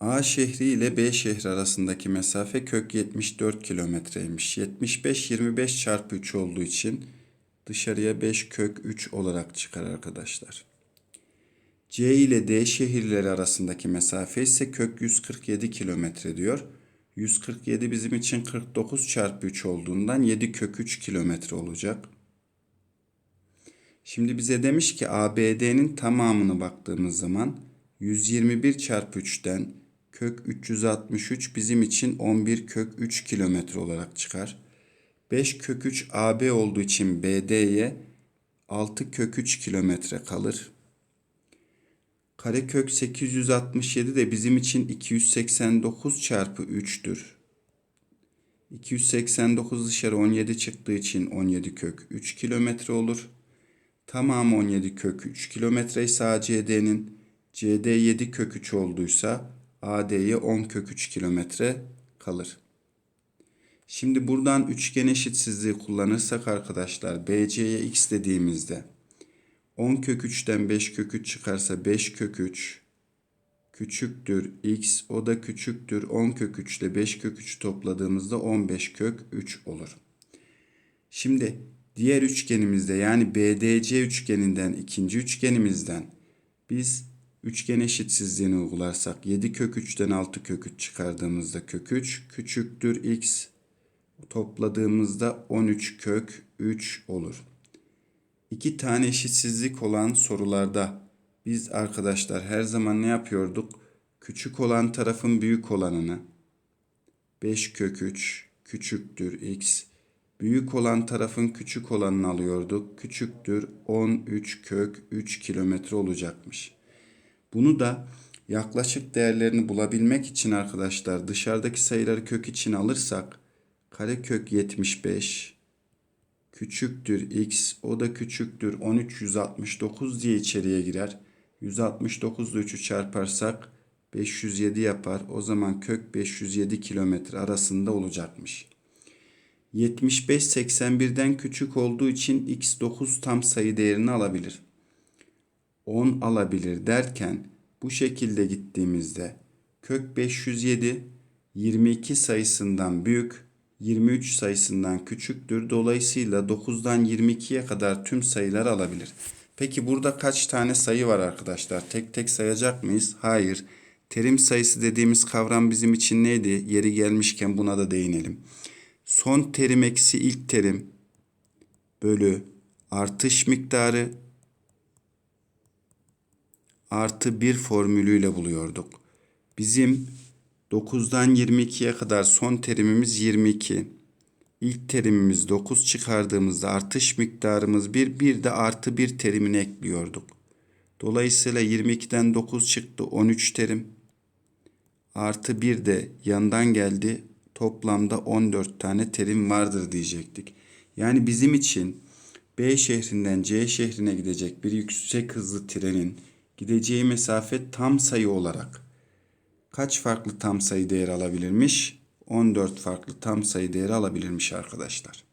A şehri ile B şehri arasındaki mesafe kök 74 kilometreymiş. 75 25 çarpı 3 olduğu için dışarıya 5 kök 3 olarak çıkar arkadaşlar. C ile D şehirleri arasındaki mesafe ise kök 147 kilometre diyor. 147 bizim için 49 çarpı 3 olduğundan 7 kök 3 kilometre olacak. Şimdi bize demiş ki ABD'nin tamamını baktığımız zaman 121 çarpı 3'ten kök 363 bizim için 11 kök 3 kilometre olarak çıkar. 5 kök 3 AB olduğu için BD'ye 6 kök 3 kilometre kalır. Karekök 867 de bizim için 289 çarpı 3'tür. 289 dışarı 17 çıktığı için 17 kök 3 kilometre olur. Tamamı 17 kök 3 kilometre ise ACD'nin CD 7 kök 3 olduysa AD'ye 10 kök 3 kilometre kalır. Şimdi buradan üçgen eşitsizliği kullanırsak arkadaşlar BC'ye x dediğimizde 10 kök 3'ten 5 kök 3 çıkarsa 5 kök 3 küçüktür x o da küçüktür 10 kök 3 ile 5 kök 3 topladığımızda 15 kök 3 olur. Şimdi diğer üçgenimizde yani BDC üçgeninden ikinci üçgenimizden biz üçgen eşitsizliğini uygularsak 7 kök 3'ten 6 kök 3 çıkardığımızda kök 3 küçüktür x topladığımızda 13 kök 3 olur. İki tane eşitsizlik olan sorularda biz arkadaşlar her zaman ne yapıyorduk? Küçük olan tarafın büyük olanını 5 kök 3 küçüktür x. Büyük olan tarafın küçük olanını alıyorduk. Küçüktür 13 kök 3 kilometre olacakmış. Bunu da yaklaşık değerlerini bulabilmek için arkadaşlar dışarıdaki sayıları kök için alırsak karekök 75 küçüktür x o da küçüktür 13 169 diye içeriye girer. 169 ile 3'ü çarparsak 507 yapar. O zaman kök 507 kilometre arasında olacakmış. 75 81'den küçük olduğu için x 9 tam sayı değerini alabilir. 10 alabilir derken bu şekilde gittiğimizde kök 507 22 sayısından büyük 23 sayısından küçüktür. Dolayısıyla 9'dan 22'ye kadar tüm sayılar alabilir. Peki burada kaç tane sayı var arkadaşlar? Tek tek sayacak mıyız? Hayır. Terim sayısı dediğimiz kavram bizim için neydi? Yeri gelmişken buna da değinelim. Son terim eksi ilk terim bölü artış miktarı artı bir formülüyle buluyorduk. Bizim 9'dan 22'ye kadar son terimimiz 22. İlk terimimiz 9 çıkardığımızda artış miktarımız 1. Bir de artı 1 terimini ekliyorduk. Dolayısıyla 22'den 9 çıktı 13 terim. Artı 1 de yandan geldi. Toplamda 14 tane terim vardır diyecektik. Yani bizim için B şehrinden C şehrine gidecek bir yüksek hızlı trenin gideceği mesafe tam sayı olarak kaç farklı tam sayı değeri alabilirmiş? 14 farklı tam sayı değeri alabilirmiş arkadaşlar.